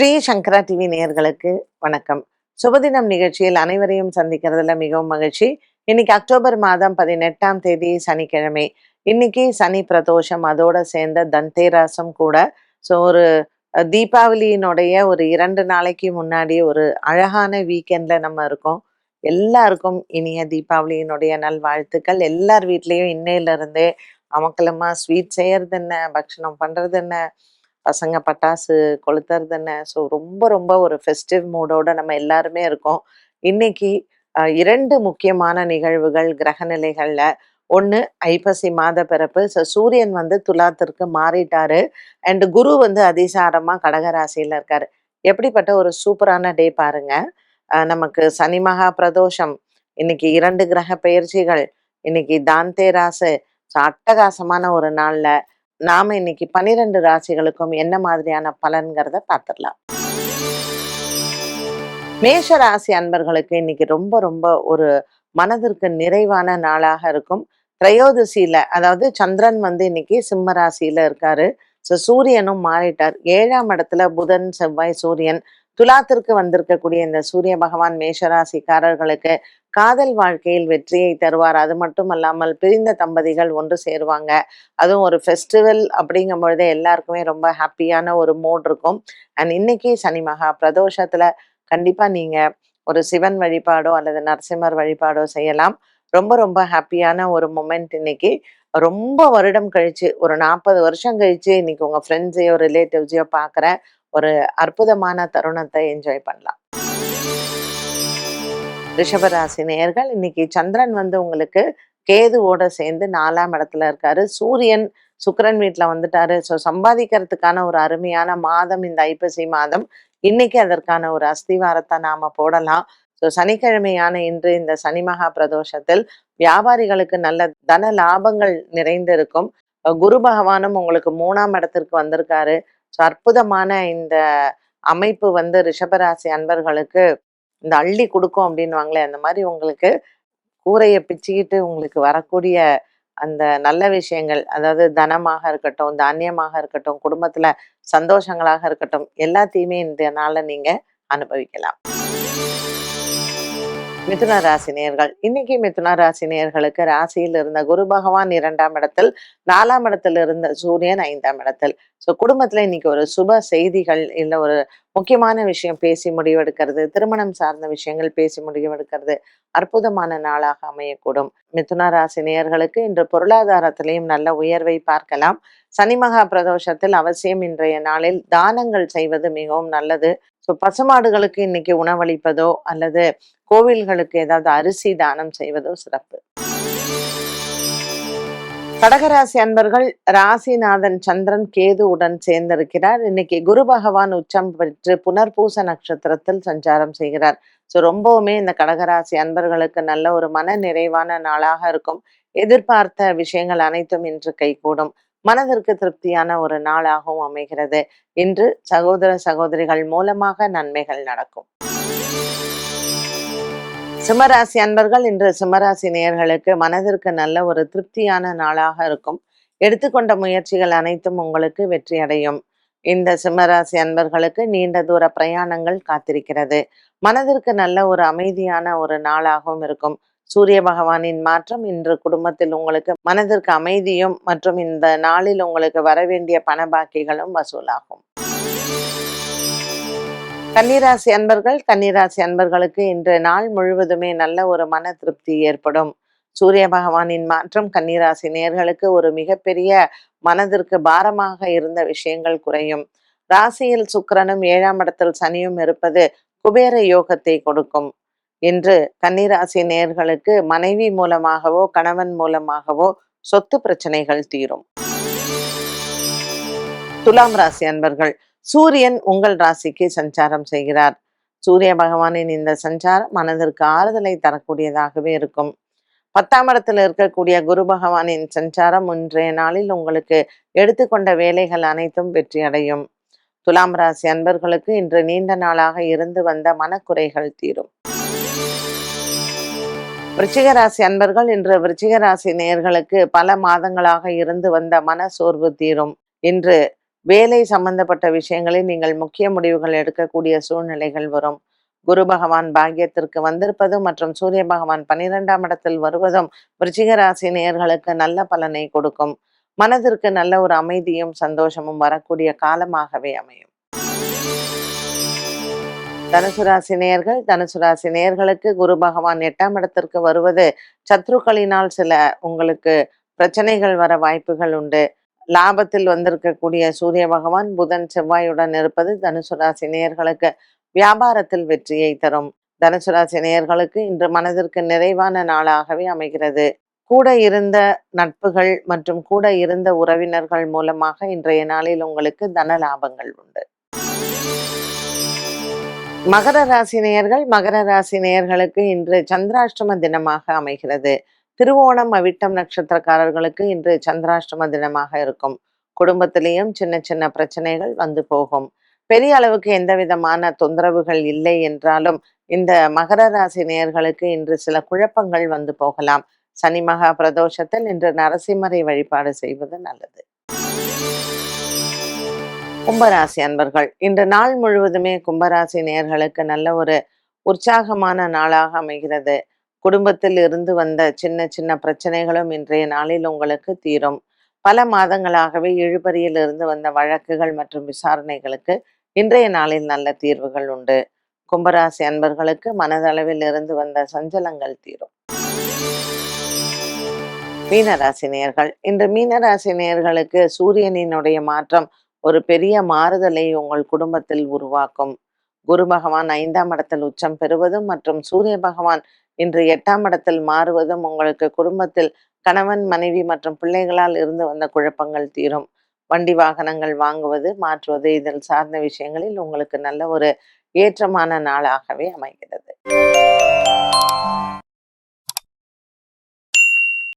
ஸ்ரீ சங்கரா TV நேயர்களுக்கு வணக்கம். சுபதினம் நிகழ்ச்சியில் அனைவரையும் சந்திக்கிறதுல மிகவும் மகிழ்ச்சி. இன்னைக்கு அக்டோபர் மாதம் பதினெட்டாம் தேதி சனிக்கிழமை. இன்னைக்கு சனி பிரதோஷம் அதோட சேர்ந்த தந்தேராசம் கூட. ஸோ ஒரு தீபாவளியினுடைய ஒரு இரண்டு நாளைக்கு முன்னாடி ஒரு அழகான வீக்கெண்ட்ல நம்ம இருக்கோம். எல்லாருக்கும் இனிய தீபாவளியினுடைய நல்வாழ்த்துக்கள். எல்லார் வீட்லேயும் இன்னையிலிருந்தே அமக்கலமா ஸ்வீட் செய்யறது என்ன பக்ஷணம் பண்றது என்ன பசங்க பட்டாசு கொளுத்துறது என்ன? ஸோ ரொம்ப ரொம்ப ஒரு ஃபெஸ்டிவ் மூடோட நம்ம எல்லாருமே இருக்கோம். இன்னைக்கு இரண்டு முக்கியமான நிகழ்வுகள் கிரக நிலைகளில். ஒன்று ஐப்பசி மாத பிறப்பு. ஸோ சூரியன் வந்து துலாத்திற்கு மாறிட்டாரு. அண்டு குரு வந்து அதிசாரமாக கடகராசியில் இருக்காரு. எப்படிப்பட்ட ஒரு சூப்பரான டே பாருங்க. நமக்கு சனி மகா பிரதோஷம். இன்னைக்கு இரண்டு கிரக பெயர்ச்சிகள். இன்னைக்கு தாந்தே ராசு. ஸோ அட்டகாசமான ஒரு நாளில் நாம இன்னைக்கு பனிரெண்டு ராசிகளுக்கும் என்ன மாதிரியான பலன்கிறத பார்த்துடலாம். மேஷ ராசி அன்பர்களுக்கு இன்னைக்கு ரொம்ப ரொம்ப ஒரு மனதிற்கு நிறைவான நாளாக இருக்கும். திரையோதசியில அதாவது சந்திரன் வந்து இன்னைக்கு சிம்ம ராசியில இருக்காரு. ஸோ சூரியனும் மாறிட்டார். ஏழாம் இடத்துல புதன் செவ்வாய் சூரியன் துலாத்திற்கு வந்திருக்கக்கூடிய இந்த சூரிய பகவான் மேஷராசிக்காரர்களுக்கு காதல் வாழ்க்கையில் வெற்றியை தருவார். அது மட்டும் அல்லாமல் பிரிந்த தம்பதிகள் ஒன்று சேருவாங்க. அதுவும் ஒரு ஃபெஸ்டிவல் அப்படிங்கும் பொழுதே எல்லாருக்குமே ரொம்ப ஹாப்பியான ஒரு மூட் இருக்கும். அண்ட் இன்னைக்கு சனி மகா பிரதோஷத்துல கண்டிப்பா நீங்க ஒரு சிவன் வழிபாடோ அல்லது நரசிம்மர் வழிபாடோ செய்யலாம். ரொம்ப ரொம்ப ஹாப்பியான ஒரு மொமெண்ட் இன்னைக்கு. ரொம்ப வருடம் கழிச்சு ஒரு நாற்பது வருஷம் கழிச்சு இன்னைக்கு உங்க ஃப்ரெண்ட்ஸையோ ரிலேட்டிவ்ஸையோ பாக்குறேன். ஒரு அற்புதமான தருணத்தை என்ஜாய் பண்ணலாம். ரிஷபராசி நேயர்கள் இன்னைக்கு சந்திரன் வந்து உங்களுக்கு கேதுவோட சேர்ந்து நாலாம் இடத்துல இருக்காரு. சூரியன் சுக்கரன் வீட்டுல வந்துட்டாரு. ஸோ சம்பாதிக்கிறதுக்கான ஒரு அருமையான மாதம் இந்த ஐப்பசி மாதம். இன்னைக்கு அதற்கான ஒரு அஸ்திவாரத்தை நாம போடலாம். ஸோ சனிக்கிழமையான இன்று இந்த சனி மகா பிரதோஷத்தில் வியாபாரிகளுக்கு நல்ல தன லாபங்கள் நிறைந்திருக்கும். குரு பகவானும் உங்களுக்கு மூணாம் இடத்திற்கு வந்திருக்காரு. ஸோ அற்புதமான இந்த அமைப்பு வந்து ரிஷபராசி அன்பர்களுக்கு இந்த அள்ளி கொடுக்கும் அப்படின்வாங்களே அந்த மாதிரி உங்களுக்கு கூரையை பிச்சுக்கிட்டு உங்களுக்கு வரக்கூடிய அந்த நல்ல விஷயங்கள் அதாவது தனமாக இருக்கட்டும் தானியமாக இருக்கட்டும் குடும்பத்துல சந்தோஷங்களாக இருக்கட்டும் எல்லாத்தையுமே இந்த நாளில் நீங்க அனுபவிக்கலாம். மிதுன ராசி நேர்கள். இன்னைக்கு மிதுன ராசி நேர்களுக்கு ராசியில் இருந்த குரு பகவான் இரண்டாம் இடத்தில் நாலாம் இடத்தில் இருந்த சூரியன் ஐந்தாம் இடத்தில். ஸோ குடும்பத்துல இன்னைக்கு ஒரு சுப செய்திகள் இல்ல ஒரு முக்கியமான விஷயம் பேசி முடிவெடுக்கிறது திருமணம் சார்ந்த விஷயங்கள் பேசி முடிவெடுக்கிறது அற்புதமான நாளாக அமையக்கூடும். மிதுன ராசி நேயர்களுக்கு இன்று பொருளாதாரத்திலையும் நல்ல உயர்வை பார்க்கலாம். சனி மகா பிரதோஷத்தில் அவசியம் இன்றைய நாளில் தானங்கள் செய்வது மிகவும் நல்லது. ஸோ பசுமாடுகளுக்கு இன்னைக்கு உணவளிப்பதோ அல்லது கோவில்களுக்கு ஏதாவது அரிசி தானம் செய்வதோ சிறப்பு. கடகராசி அன்பர்கள் ராசிநாதன் சந்திரன் கேதுவுடன் சேர்ந்திருக்கிறார். இன்னைக்கு குரு பகவான் உச்சம் பெற்று புனர்பூச நட்சத்திரத்தில் சஞ்சாரம் செய்கிறார். ஸோ ரொம்பவுமே இந்த கடகராசி அன்பர்களுக்கு நல்ல ஒரு மன நிறைவான நாளாக இருக்கும். எதிர்பார்த்த விஷயங்கள் அனைத்தும் இன்று கைகூடும். மனதிற்கு திருப்தியான ஒரு நாளாகவும் அமைகிறது. இன்று சகோதர சகோதரிகள் மூலமாக நன்மைகள் நடக்கும். சிம்மராசி அன்பர்கள் இன்று சிம்மராசி நேயர்களுக்கு மனதிற்கு நல்ல ஒரு திருப்தியான நாளாக இருக்கும். எடுத்துக்கொண்ட முயற்சிகள் அனைத்தும் உங்களுக்கு வெற்றி அடையும் இந்த சிம்மராசி அன்பர்களுக்கு நீண்ட தூர பிரயாணங்கள் காத்திருக்கிறது. மனதிற்கு நல்ல ஒரு அமைதியான ஒரு நாளாகவும் இருக்கும். சூரிய பகவானின் மாற்றம் இன்று குடும்பத்தில் உங்களுக்கு மனதிற்கு அமைதியும் மற்றும் இந்த நாளில் உங்களுக்கு வரவேண்டிய பண பாக்கிகளும் வசூலாகும். கன்னிராசி அன்பர்கள் கன்னிராசி அன்பர்களுக்கு இன்று நாள் முழுவதுமே நல்ல ஒரு மன திருப்தி ஏற்படும். சூரிய பகவானின் மாற்றம் கன்னிராசி நேர்களுக்கு ஒரு மிகப்பெரிய மனதிற்கு பாரமாக இருந்த விஷயங்கள் குறையும். ராசியில் சுக்கிரனும் ஏழாம் இடத்தில் சனியும் இருப்பது குபேர யோகத்தை கொடுக்கும். இன்று கன்னிராசி நேர்களுக்கு மனைவி மூலமாகவோ கணவன் மூலமாகவோ சொத்து பிரச்சனைகள் தீரும். துலாம் ராசி அன்பர்கள் சூரியன் உங்கள் ராசிக்கு சஞ்சாரம் செய்கிறார். சூரிய பகவானின் இந்த சஞ்சாரம் மனதிற்கு ஆறுதலை தரக்கூடியதாகவே இருக்கும். பத்தாம் இடத்தில் இருக்கக்கூடிய குரு பகவானின் சஞ்சாரம் இன்றைய நாளில் உங்களுக்கு எடுத்துக்கொண்ட வேலைகள் அனைத்தும் வெற்றி அடையும். துலாம் ராசி அன்பர்களுக்கு இன்று நீண்ட நாளாக இருந்து வந்த மனக்குறைகள் தீரும். விருச்சிகராசி அன்பர்கள் இன்று விருச்சிகராசி நேர்களுக்கு நேயர்களுக்கு பல மாதங்களாக இருந்து வந்த மன சோர்வு தீரும். இன்று வேலை சம்பந்தப்பட்ட விஷயங்களில் நீங்கள் முக்கிய முடிவுகள் எடுக்கக்கூடிய சூழ்நிலைகள் வரும். குரு பகவான் பாக்கியத்திற்கு வந்திருப்பதும் மற்றும் சூரிய பகவான் பன்னிரெண்டாம் இடத்தில் வருவதும் விருச்சிகராசி நேர்களுக்கு நேயர்களுக்கு நல்ல பலனை கொடுக்கும். மனதிற்கு நல்ல ஒரு அமைதியும் சந்தோஷமும் வரக்கூடிய காலமாகவே அமையும். தனுசுராசி நேர்கள் தனுசுராசி நேர்களுக்கு குரு பகவான் எட்டாம் இடத்திற்கு வருவது சத்ருக்களினால் சில உங்களுக்கு பிரச்சனைகள் வர வாய்ப்புகள் உண்டு. லாபத்தில் வந்திருக்கக்கூடிய சூரிய பகவான் புதன் செவ்வாயுடன் இருப்பது தனுசு ராசி நேயர்களுக்கு வியாபாரத்தில் வெற்றியை தரும். தனுசு ராசி நேயர்களுக்கு இன்று மனதிற்கு நிறைவான நாளாகவே அமைகிறது. கூட இருந்த நட்புகள் மற்றும் கூட இருந்த உறவினர்கள் மூலமாக இன்றைய நாளில் உங்களுக்கு தன லாபங்கள் உண்டு. மகர ராசி நேயர்கள் மகர ராசி நேயர்களுக்கு இன்று சந்திராஷ்டம தினமாக அமைகிறது. திருவோணம் அவிட்டம் நட்சத்திரக்காரர்களுக்கு இன்று சந்திராஷ்டம தினமாக இருக்கும். குடும்பத்திலேயும் சின்ன சின்ன பிரச்சனைகள் வந்து போகும். பெரிய அளவுக்கு எந்த விதமான தொந்தரவுகள் இல்லை என்றாலும் இந்த மகர ராசி நேயர்களுக்கு இன்று சில குழப்பங்கள் வந்து போகலாம். சனி மகா பிரதோஷத்தில் இன்று நரசிம்மரை வழிபாடு செய்வது நல்லது. கும்பராசி அன்பர்கள் இன்று நாள் முழுவதுமே கும்பராசி நேயர்களுக்கு நல்ல ஒரு உற்சாகமான நாளாக அமைகிறது. குடும்பத்தில் இருந்து வந்த சின்ன சின்ன பிரச்சனைகளும் இன்றைய நாளில் உங்களுக்கு தீரும். பல மாதங்களாகவே இழுபறியில் இருந்து வந்த வழக்குகள் மற்றும் விசாரணைகளுக்கு இன்றைய நாளில் நல்ல தீர்வுகள் உண்டு. கும்பராசி அன்பர்களுக்கு மனதளவில் இருந்து வந்த சஞ்சலங்கள் தீரும். மீனராசி நேர்கள் இன்று மீனராசி நேர்களுக்கு சூரியனினுடைய மாற்றம் ஒரு பெரிய மாறுதலை உங்கள் குடும்பத்தில் உருவாக்கும். குரு பகவான் ஐந்தாம் இடத்தில் உச்சம் பெறுவதும் மற்றும் சூரிய பகவான் இன்று எட்டாம் இடத்தில் மாறுவதும் உங்களுக்கு குடும்பத்தில் கணவன் மனைவி மற்றும் பிள்ளைகளால் இருந்து வந்த குழப்பங்கள் தீரும். வண்டி வாகனங்கள் வாங்குவது மாற்றுவது இதில் சார்ந்த விஷயங்களில் உங்களுக்கு நல்ல ஒரு ஏற்றமான நாளாகவே அமைகிறது.